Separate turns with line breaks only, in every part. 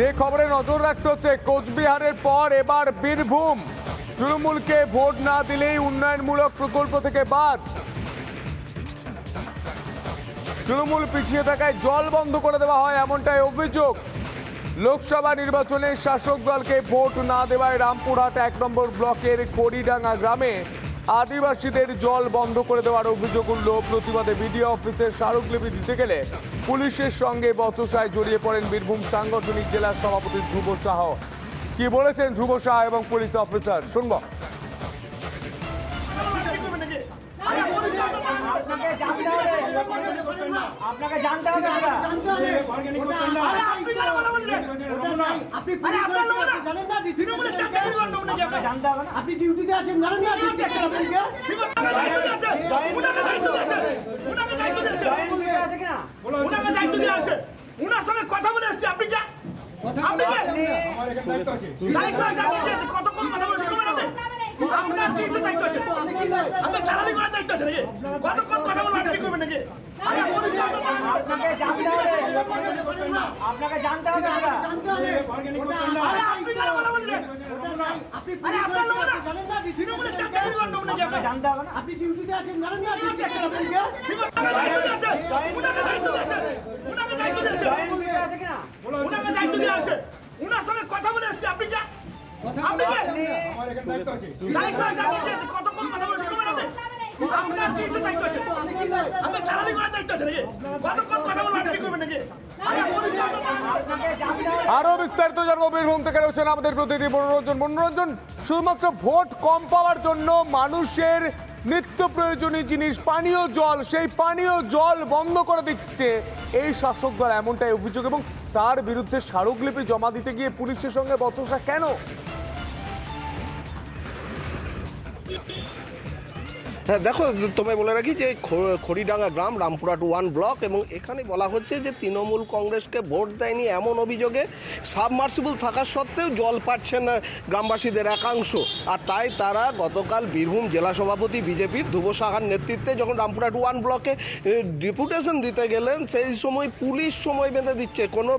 যে খবরে নজর রাখতে হচ্ছে, কোচবিহারের পর এবার বীরভূম। তৃণমূলকে ভোট না দিলেই উন্নয়নমূলক প্রকল্প থেকে বাদ। তৃণমূল পিছিয়ে থাকায় জল বন্ধ করে দেওয়া হয় এমনটাই অভিযোগ। লোকসভা নির্বাচনে শাসক দলকে ভোট না দেওয়ায় রামপুরহাট এক নম্বর ব্লকের কড়িডাঙ্গা গ্রামে আদিবাসীদের জল বন্ধ করে দেওয়ার অভিযোগ উঠল প্রতিবাদে বিডিও অফিসের স্মারকলিপি দিতে গেলে পুলিশের সঙ্গে বচসায় জড়িয়ে পড়েন বীরভূম সাংগঠনিক জেলার সভাপতি ধ্রুব সাহ। কি বলেছেন ধ্রুব শাহ এবং পুলিশ অফিসার? শুনব।
আপনাকে জানতে হবে। আপনাকে জানতে হবে এটা।
আপনি ডিউটিতে আছেন জানেন না
উনার সঙ্গে কথা বলে এসছি। আপনি কে? আপনি কে? দায়িত্ব আছে, আপনি কে? কতক্ষণ কথা আপনার কি দায়িত্ব আছে?
দায়িত্ব?
আপনার দালালি করার দায়িত্ব আছে কতক্ষণ কথা বলব আপনি করবেন নাকি?
আপনাকে জানতে হবে আপনাকে জানতে হবে এটা।
জানতে হবে। ওটা
আপনি কেন কথা বলছেন?
ওটা নাই। আপনি
আরে আপনার
আপনি জানেন না
তৃণমূলের
secretary
চারটে
কে?
পরিবার লোক নাকি
জানতে হবে না
আপনি ডিউটিতে আছেন জানেন না district secretary কে?
দায়িত্ব আছে? উনাকে দায়িত্ব আছে? উনাকে দায়িত্ব আছে?
জয়েন হয়ে আছে কিনা
উনাকে দায়িত্ব দেওয়া আছে উনার সঙ্গে কথা বলে এসছি আপনি কে আপনি কে দায়িত্ব আছে, আপনি কে? কতক্ষণ কথা বলে আপনি? আপনার কি দায়িত্ব আছে?
আপনি দায়িত্ব?
দালালি করার দায়িত্ব আছে নাকি? কতক্ষণ কথা বলব আপনি করবেন নাকি?
আপনাকে জানতে হবে
আরও বিস্তারিত জানব বীরভূম থেকে রয়েছেন আমাদের প্রতিনিধি মনোরঞ্জন। মনোরঞ্জন, শুধুমাত্র ভোট কম পাওয়ার জন্য মানুষের নিত্য প্রয়োজনীয় জিনিস, পানীয় জল, সেই পানীয় জল বন্ধ করে দিচ্ছে এই শাসক দল এমনটাই অভিযোগ এবং তার বিরুদ্ধে স্মারকলিপি জমা দিতে গিয়ে পুলিশের সঙ্গে বচসা কেন?
হ্যাঁ দেখো, তোমায় বলে রাখি যে খড়িডাঙ্গা গ্রাম রামপুরহাট ওয়ান ব্লক এবং এখানে বলা হচ্ছে যে তৃণমূল কংগ্রেসকে ভোট দেয়নি এমন অভিযোগে সাবমার্সিবল থাকা সত্ত্বেও জল পাচ্ছে না গ্রামবাসীদের একাংশ। আর তাই তারা গতকাল বীরভূম জেলা সভাপতি বিজেপির ধ্রুব সাহার নেতৃত্বে যখন রামপুরহাট ওয়ান ব্লকে ডিপুটেশন দিতে গেলেন, সেই সময় পুলিশ সময় বেঁধে দিচ্ছে। কোনো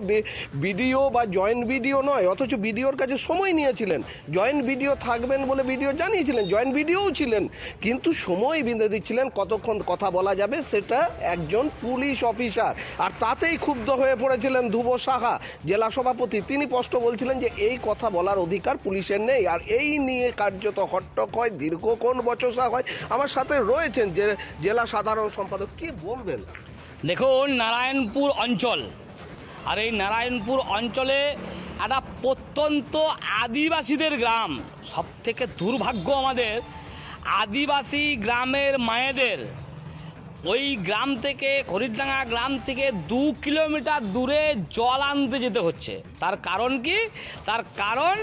বিডিও বা জয়েন্ট বিডিও নয়, অথচ বিডিওর কাছে সময় নিয়েছিলেন। জয়েন্ট বিডিও থাকবেন বলে বিডিও জানিয়েছিলেন, জয়েন্ট বিডিও ছিলেন। কিন্তু সময় বেঁধে দিচ্ছিলেন, কতক্ষণ কথা বলা যাবে সেটা একজন পুলিশ অফিসার। আর তাতেই ক্ষুব্ধ হয়ে পড়েছিলেন ধ্রুব সাহা, জেলা সভাপতি। তিনি স্পষ্ট বলছিলেন যে এই কথা বলার অধিকার পুলিশের নেই, আর এই নিয়ে কার্যত হট্টক হয় দীর্ঘক্ষণ বচসা হয়। আমার সাথে রয়েছেন যে জেলা সাধারণ সম্পাদক, কি বলবেন?
দেখুন, নারায়ণপুর অঞ্চল। আর এই নারায়ণপুর অঞ্চলে একটা প্রত্যন্ত আদিবাসীদের গ্রাম সব থেকে দুর্ভাগ্য আমাদের আদিবাসী গ্রামের মায়েদের, ওই গ্রাম থেকে খরিডাঙ্গা গ্রাম থেকে দু কিলোমিটার দূরে জল আনতে যেতে হচ্ছে। তার কারণ কি? তার কারণ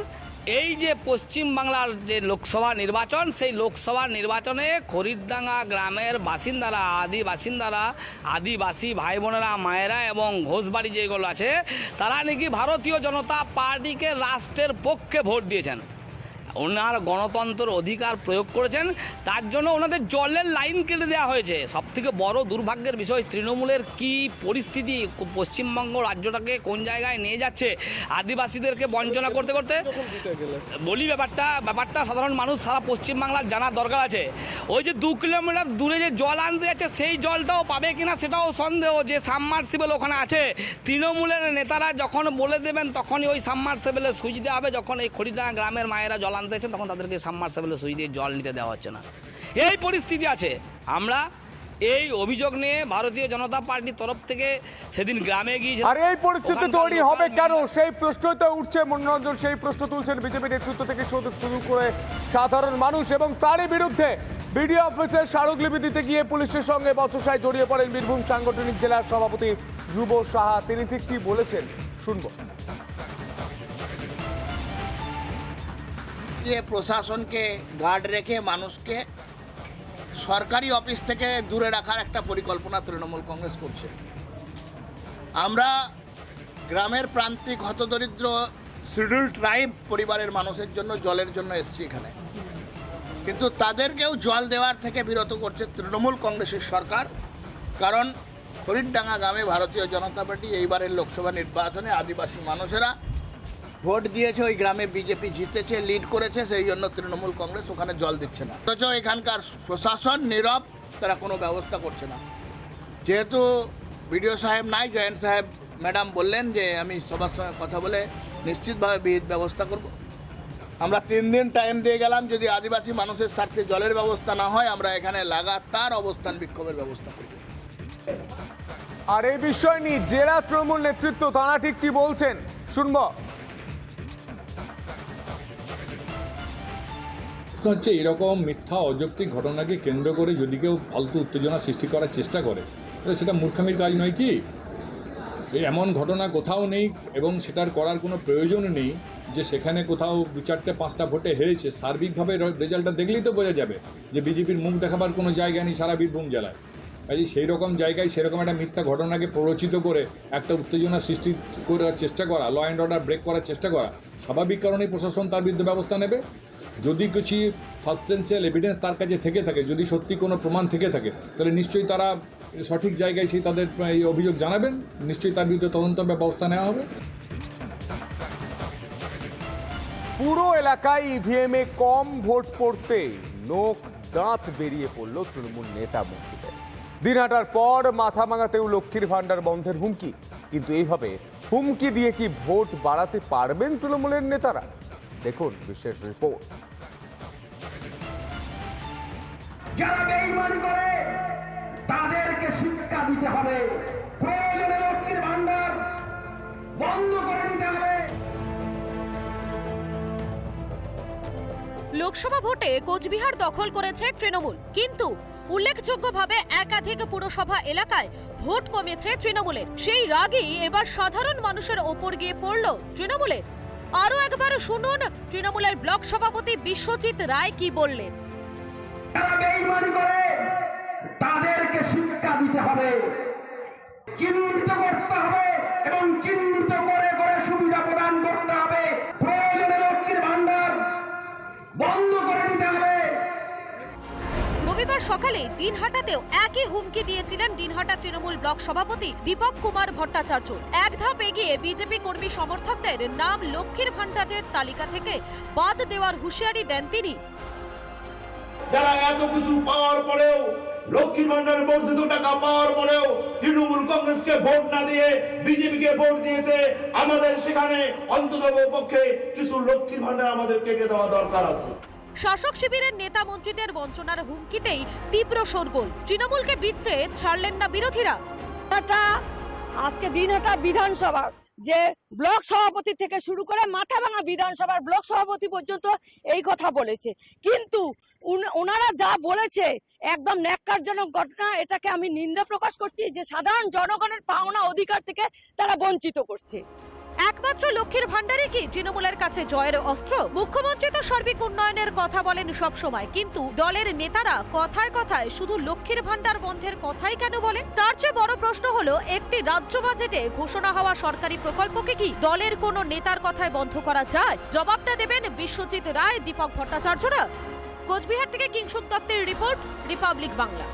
এই যে পশ্চিম বাংলার যে লোকসভা নির্বাচন, সেই লোকসভা নির্বাচনে খরিডাঙ্গা গ্রামের বাসিন্দারা, আদি বাসিন্দারা, আদিবাসী ভাই বোনেরা মায়েরা এবং ঘোষবাড়ি যেগুলো আছে, তারা নাকি ভারতীয় জনতা পার্টিকে রাষ্ট্রের পক্ষে ভোট দিয়েছেন। ওনার গণতন্ত্র অধিকার প্রয়োগ করেছেন, তার জন্য ওনাদের জলের লাইন কেটে দেওয়া হয়েছে। সব থেকে বড় দুর্ভাগ্যের বিষয়, তৃণমূলের কি পরিস্থিতি? পশ্চিমবঙ্গ রাজ্যটাকে কোন জায়গায় নিয়ে যাচ্ছে? আদিবাসীদেরকে বঞ্চনা করতে করতে? বলি ব্যাপারটা ব্যাপারটা সাধারণ মানুষ সারা পশ্চিমবাংলার জানার দরকার আছে। ওই যে দু কিলোমিটার দূরে যে জল আনতে যাচ্ছে, সেই জলটাও পাবে কিনা সেটাও সন্দেহ যে সাবমার্সিবল ওখানে আছে। তৃণমূলের নেতারা যখন বলে দেবেন, তখনই ওই সাবমার্সিবলে সুইচ দেওয়া হবে, যখন এই খড়িডাঙ্গা গ্রামের মায়েরা জল যাচ্ছেন তখন তাদেরকে সাবমার্সিবলে সুই দিয়ে জল নিতে দেওয়া হচ্ছে না। এই পরিস্থিতি আছে। আমরা এই অভিযোগ নিয়ে ভারতীয় জনতা পার্টির তরফ থেকে সেদিন গ্রামে গিয়ে
আর এই পরিস্থিতি তৈরি হবে কেন? সেই প্রশ্নই তো উঠছে মনোরঞ্জন সেই প্রশ্ন তুলছেন বিজেপি নেতৃত্ব থেকে শুরু শুরু করে সাধারণ মানুষ এবং তারই বিরুদ্ধে বিডিও অফিসে স্মারকলিপি দিতে গিয়ে পুলিশের সঙ্গে বচসায় জড়িয়ে পড়েন বীরভূম সাংগঠনিক জেলার সভাপতি যুব সাহা। তিনি ঠিক কি বলেছেন? শুনব।
যে প্রশাসনকে গার্ড রেখে মানুষকে সরকারি অফিস থেকে দূরে রাখার একটা পরিকল্পনা তৃণমূল কংগ্রেস করছে। আমরা গ্রামের প্রান্তিক হতদরিদ্র শিডিউল ট্রাইব পরিবারের মানুষের জন্য, জলের জন্য এসছি এখানে। কিন্তু তাদেরকেও জল দেওয়ার থেকে বিরত করছে তৃণমূল কংগ্রেসের সরকার। কারণ খরিডডাঙ্গা গ্রামে ভারতীয় জনতা পার্টি এইবারের লোকসভা নির্বাচনে আদিবাসী মানুষেরা ভোট দিয়েছে, ওই গ্রামে বিজেপি জিতেছে লিড করেছে, সেই জন্য তৃণমূল কংগ্রেস ওখানে জল দিচ্ছে না। অথচ এখানকার প্রশাসন নীরব, তারা কোনো ব্যবস্থা করছে না। যেহেতু বিডিও সাহেব নাই জয়েন্ট সাহেব, ম্যাডাম বললেন যে আমি সবার সঙ্গে কথা বলে নিশ্চিতভাবে বিহিত ব্যবস্থা করব। আমরা তিন দিন টাইম দিয়ে গেলাম, যদি আদিবাসী মানুষের স্বার্থে জলের ব্যবস্থা না হয়, আমরা এখানে লাগাতার অবস্থান বিক্ষোভের ব্যবস্থা করি
আর এই বিষয় নিয়ে জেলা তৃণমূল নেতৃত্ব তারা ঠিক কি বলছেন? শুনব।
প্রশ্ন হচ্ছে, এরকম মিথ্যা, অযৌক্তিক ঘটনাকে কেন্দ্র করে যদি কেউ ফালতু উত্তেজনা সৃষ্টি করার চেষ্টা করে, তাহলে সেটা মূর্খামির কাজ নয় কি? এমন ঘটনা কোথাও নেই এবং সেটার করার কোনো প্রয়োজন নেই যে সেখানে কোথাও দু চারটে, পাঁচটা ভোটে হেরেছে। সার্বিকভাবে রেজাল্টটা দেখলেই তো বোঝা যাবে যে বিজেপির মুখ দেখাবার কোনো জায়গা নেই সারা বীরভূম জেলায়। কাজে সেই রকম জায়গায় সেরকম একটা মিথ্যা ঘটনাকে প্ররোচিত করে একটা উত্তেজনা সৃষ্টি করার চেষ্টা করা ল অ্যান্ড অর্ডার ব্রেক করার চেষ্টা করা, স্বাভাবিক কারণেই প্রশাসন তার বিরুদ্ধে ব্যবস্থা নেবে। যদি কিছু সাবস্টেন্সিয়াল এভিডেন্স তার কাছে থেকে থাকে, যদি সত্যি কোনো প্রমাণ থেকে থাকে, তাহলে নিশ্চয়ই তারা সঠিক জায়গায় সেই তাদের, এই অভিযোগ জানাবেন। নিশ্চয়ই তার বিরুদ্ধে তদন্ত ব্যবস্থা নেওয়া হবে।
পুরো এলাকায় ইভিএম এ কম ভোট পড়তে নোক দাঁত বেরিয়ে পড়ল তৃণমূল নেতা মন্ত্রীদের। দিনহাটার পর মাথা মাঙাতেও লক্ষ্মীর ভাণ্ডার বন্ধের হুমকি। কিন্তু এইভাবে হুমকি দিয়ে কি ভোট বাড়াতে পারবেন তৃণমূলের নেতারা? দেখুন বিশেষ রিপোর্ট
যারা বেইমানি করে, তাদেরকে শিক্ষা দিতে হবে। প্রয়োজনে লক্ষ্মীর ভান্ডার বন্ধ করে দিতে হবে।
লোকসভা ভোটে কোচবিহার দখল করেছে তৃণমূল, কিন্তু উল্লেখযোগ্যভাবে একাধিক পুরসভা এলাকায় ভোট কমেছে তৃণমূলের। সেই রাগই এবার সাধারণ মানুষের ওপর গিয়ে পড়ল তৃণমূলের। আরও একবার শুনুন, তৃণমূলের ব্লক সভাপতি বিশ্বজিৎ রায় কি বললেন?
যারা বেইমানি করে, তাদেরকে শিক্ষা দিতে হবে। চিহ্নিত করতে হবে এবং চিহ্নিত করে করে সুবিধা প্রদান করতে হবে। প্রয়োজনে লক্ষ্মীর ভান্ডার বন্ধ করে দিতে হবে।
রবিবার সকালে দিনহাটাতেও একই হুমকি দিয়েছিলেন দিনহাটা তৃণমূল ব্লক সভাপতি দীপক কুমার ভট্টাচার্য। এক ধাপ এগিয়ে বিজেপি কর্মী সমর্থকদের নাম লক্ষ্মীর ভান্ডারের তালিকা থেকে বাদ দেওয়ার হুঁশিয়ারি দেন তিনি।
যারা এত কিছু পাওয়ার পরেও লক্ষ্মীর ভান্ডার বর্ধিত টাকা পাওয়ার পরেও তৃণমূল কংগ্রেসকে ভোট না দিয়ে বিজেপিকে ভোট দিয়েছে আমাদের সেখানে অন্তত পক্ষে কিছু লক্ষ্মীর ভান্ডার আমাদের কেটে দেওয়া দরকার আছে।
শাসক শিবিরের নেতা মন্ত্রীদের বঞ্চনার হুমকিতেই তীব্র শোরগোল। তৃণমূলকে বিধতে ছাড়লেন না বিরোধীরা।
আজকে দিনহাটা বিধানসভার। যে ব্লক সভাপতি থেকে শুরু করে মাথাভাঙা বিধানসভার ব্লক সভাপতি পর্যন্ত এই কথা বলেছে। কিন্তু ওনারা যা বলেছে, একদম ন্যাক্কারজনক ঘটনা, এটাকে আমি নিন্দা প্রকাশ করছি যে সাধারণ জনগণের পাওনা অধিকার থেকে তারা বঞ্চিত করছে।
একমাত্র লক্ষ্মীর ভান্ডারে কি? তৃণমূলের কাছে জয়ের অস্ত্র? মুখ্যমন্ত্রী তো সার্বিক উন্নয়নের কথা বলেন সব সময়, কিন্তু দলের নেতারা কথায় কথায় শুধু লক্ষ্মীর ভান্ডার বন্ধের কথাই কেন বলেন? তার চেয়ে বড় প্রশ্ন হলো, একটি রাজ্য বাজেটে ঘোষণা হওয়া সরকারি প্রকল্পকে কি দলের কোনো নেতার কথায় বন্ধ করা যায়? জবাবটা দেবেন বিশ্বজিৎ রায়, দীপক ভট্টাচার্যরা। কোচবিহার থেকে কিংসুক দত্তের রিপোর্ট, রিপাবলিক বাংলা।